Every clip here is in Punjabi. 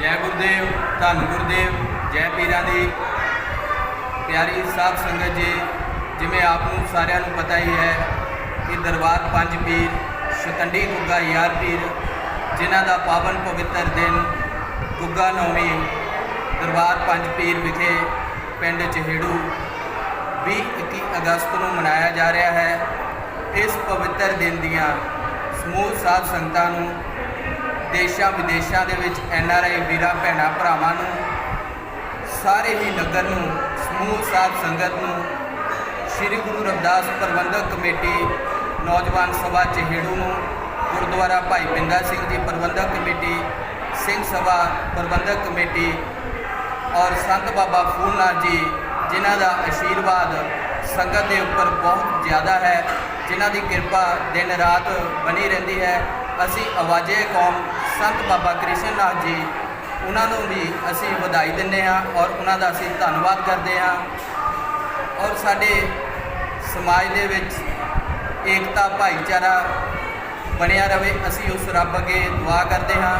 ਜੈ ਗੁਰਦੇਵ, ਧੰਨ ਗੁਰਦੇਵ, ਜੈ ਪੀਰਾਂ ਦੀ ਪਿਆਰੀ ਸਾਧ ਸੰਗਤ ਜੀ, ਜਿਵੇਂ ਆਪ ਨੂੰ ਸਾਰਿਆਂ ਨੂੰ ਪਤਾ ਹੀ ਹੈ ਕਿ ਦਰਬਾਰ ਪੰਜ ਪੀਰ, ਸ਼ਕੰਡੀ ਗੁੱਗਾ ਯਾਰ ਪੀਰ, ਜਿਨ੍ਹਾਂ ਦਾ ਪਾਵਨ ਪਵਿੱਤਰ ਦਿਨ ਗੁੱਗਾ ਨੌਮੀ ਦਰਬਾਰ ਪੰਜ ਪੀਰ ਵਿਖੇ ਪਿੰਡ ਚਹੇੜੂ 20-21 ਅਗਸਤ ਨੂੰ ਮਨਾਇਆ ਜਾ ਰਿਹਾ ਹੈ। ਇਸ ਪਵਿੱਤਰ ਦਿਨ ਦੀਆਂ ਸਮੂਹ ਸਾਧ ਸੰਗਤਾਂ ਨੂੰ ਦੇਸ਼ਾਂ ਵਿਦੇਸ਼ਾਂ ਦੇ ਵਿੱਚ ਐਨ ਆਰ ਆਈ ਵੀਰਾਂ, ਭੈਣਾਂ, ਭਰਾਵਾਂ ਨੂੰ, ਸਾਰੇ ਹੀ ਨਗਰ ਨੂੰ, ਸਮੂਹ, ਸਾਧ ਸੰਗਤ ਨੂੰ, ਸ੍ਰੀ ਗੁਰੂ ਰਵਿਦਾਸ ਪ੍ਰਬੰਧਕ ਕਮੇਟੀ, ਨੌਜਵਾਨ ਸਭਾ ਚਹੇੜੂ ਨੂੰ, ਗੁਰਦੁਆਰਾ ਭਾਈ ਪਿੰਦਾ ਸਿੰਘ ਜੀ ਪ੍ਰਬੰਧਕ ਕਮੇਟੀ, ਸਿੰਘ ਸਭਾ ਪ੍ਰਬੰਧਕ ਕਮੇਟੀ ਔਰ ਸੰਤ ਬਾਬਾ ਫੂਲਨਾਥ ਜੀ, ਜਿਨ੍ਹਾਂ ਦਾ ਆਸ਼ੀਰਵਾਦ ਸੰਗਤ ਦੇ ਉੱਪਰ ਬਹੁਤ ਜ਼ਿਆਦਾ ਹੈ, ਜਿਨ੍ਹਾਂ ਦੀ ਕਿਰਪਾ ਦਿਨ ਰਾਤ ਬਣੀ ਰਹਿੰਦੀ ਹੈ। ਅਸੀਂ ਆਵਾਜ਼ੇ ਕੌਮ ਸੰਤ ਬਾਬਾ ਕ੍ਰਿਸ਼ਨ ਨਾਥ ਜੀ, ਉਹਨਾਂ ਨੂੰ ਵੀ ਅਸੀਂ ਵਧਾਈ ਦਿੰਦੇ ਹਾਂ ਔਰ ਉਹਨਾਂ ਦਾ ਅਸੀਂ ਧੰਨਵਾਦ ਕਰਦੇ ਹਾਂ। ਔਰ ਸਾਡੇ ਸਮਾਜ ਦੇ ਵਿੱਚ ਏਕਤਾ, ਭਾਈਚਾਰਾ ਬਣਿਆ ਰਵੇ ਅਸੀਂ ਉਸ ਰੱਬ ਅੱਗੇ ਦੁਆ ਕਰਦੇ ਹਾਂ।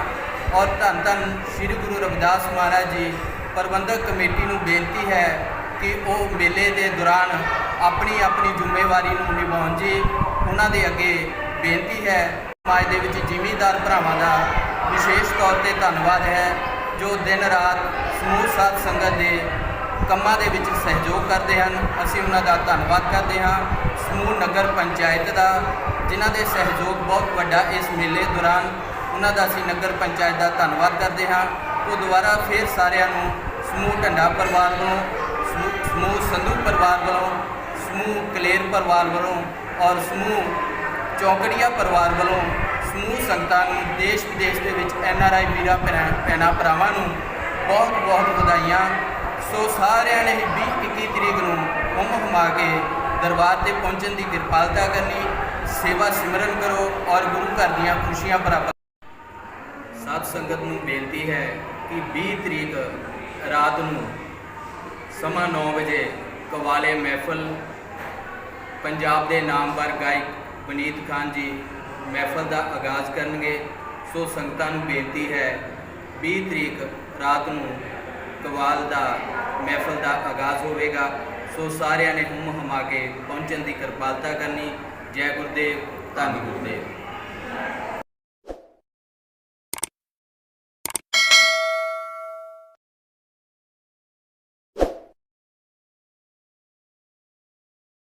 ਔਰ ਧੰਨ ਧੰਨ ਸ੍ਰੀ ਗੁਰੂ ਰਵਿਦਾਸ ਮਹਾਰਾਜ ਜੀ, ਪ੍ਰਬੰਧਕ ਕਮੇਟੀ ਨੂੰ ਬੇਨਤੀ ਹੈ ਕਿ ਉਹ ਮੇਲੇ ਦੇ ਦੌਰਾਨ ਆਪਣੀ ਆਪਣੀ ਜ਼ਿੰਮੇਵਾਰੀ ਨੂੰ ਨਿਭਾਉਣ ਜੀ। ਉਹਨਾਂ ਦੇ ਅੱਗੇ ਬੇਨਤੀ ਹੈ, ਸਮਾਜ ਦੇ ਵਿੱਚ ਜ਼ਿਮੀਂਦਾਰ ਭਰਾਵਾਂ ਦਾ ਵਿਸ਼ੇਸ਼ ਤੌਰ ਤੇ ਧੰਨਵਾਦ ਹੈ, ਜੋ ਦਿਨ ਰਾਤ ਸਮੂਹ ਸਾਧ ਸੰਗਤ ਦੇ ਕੰਮਾਂ ਦੇ ਵਿੱਚ ਸਹਿਯੋਗ ਕਰਦੇ ਹਨ। ਅਸੀਂ ਉਹਨਾਂ ਦਾ ਧੰਨਵਾਦ ਕਰਦੇ ਹਾਂ। ਸਮੂਹ ਨਗਰ ਪੰਚਾਇਤ ਦਾ, ਜਿਨ੍ਹਾਂ ਦੇ ਸਹਿਯੋਗ ਬਹੁਤ ਵੱਡਾ ਇਸ ਮੇਲੇ ਦੌਰਾਨ, ਉਹਨਾਂ ਦਾ ਅਸੀਂ ਨਗਰ ਪੰਚਾਇਤ ਦਾ ਧੰਨਵਾਦ ਕਰਦੇ ਹਾਂ। ਉਹ ਦੁਬਾਰਾ ਫੇਰ ਸਾਰਿਆਂ ਨੂੰ ਸਮੂਹ ਢੰਡਾ ਪਰਿਵਾਰ ਵੱਲੋਂ, ਸਮੂਹ- ਸਮੂਹ ਸੰਧੂ ਪਰਿਵਾਰ ਵੱਲੋਂ, ਸਮੂਹ ਕਲੇਰ ਪਰਿਵਾਰ ਵੱਲੋਂ ਔਰ ਸਮੂਹ ਚੌਕੜੀਆ ਪਰਿਵਾਰ ਵੱਲੋਂ ਸਮੂਹ ਸੰਗਤਾਂ ਨੂੰ ਦੇਸ਼ ਵਿਦੇਸ਼ ਦੇ ਵਿੱਚ ਐਨ ਆਰ ਆਈ ਵੀਰਾ, ਭੈਣਾਂ ਭੈਣਾਂ, ਭਰਾਵਾਂ ਨੂੰ ਬਹੁਤ ਬਹੁਤ ਵਧਾਈਆਂ। ਸੋ ਸਾਰਿਆਂ ਨੇ 20 21 ਤਰੀਕ ਨੂੰ ਹੁੰਮ ਹੁਮਾ ਕੇ ਦਰਬਾਰ ਤੇ ਪਹੁੰਚਣ ਦੀ ਕਿਰਪਾਲਤਾ ਕਰਨੀ, ਸੇਵਾ ਸਿਮਰਨ ਕਰੋ ਔਰ ਗੁਰੂ ਘਰ ਦੀਆਂ ਖੁਸ਼ੀਆਂ ਪ੍ਰਾਪਤ ਸਾਧ ਸੰਗਤ ਨੂੰ ਬੇਨਤੀ ਹੈ ਕਿ 20 ਤਰੀਕ ਰਾਤ ਨੂੰ ਸਮਾਂ 9 ਵਜੇ ਕਵਾਲੇ ਮਹਿਫਲ, ਪੰਜਾਬ ਦੇ ਨਾਮਵਰ ਗਾਇਕ ਬਨੀਤ ਖਾਨ ਜੀ ਮਹਿਫਲ ਦਾ ਆਗਾਜ਼ ਕਰਨਗੇ, ਸੋ ਸੰਗਤਾਂ ਨੂੰ ਬੇਨਤੀ ਹੈ 20 ਤਰੀਕ ਰਾਤ ਨੂੰ ਕਵਾਲ ਦਾ ਮਹਿਫਲ ਦਾ ਆਗਾਜ਼ ਹੋਵੇਗਾ। ਸੋ ਸਾਰਿਆਂ ਨੇ ਹੁਮ ਹਮਾ ਕੇ ਪਹੁੰਚਣ ਦੀ ਕਿਰਪਾਲਤਾ ਕਰਨੀ। ਜੈ ਗੁਰਦੇਵ, ਧੰਨ ਗੁਰਦੇਵ।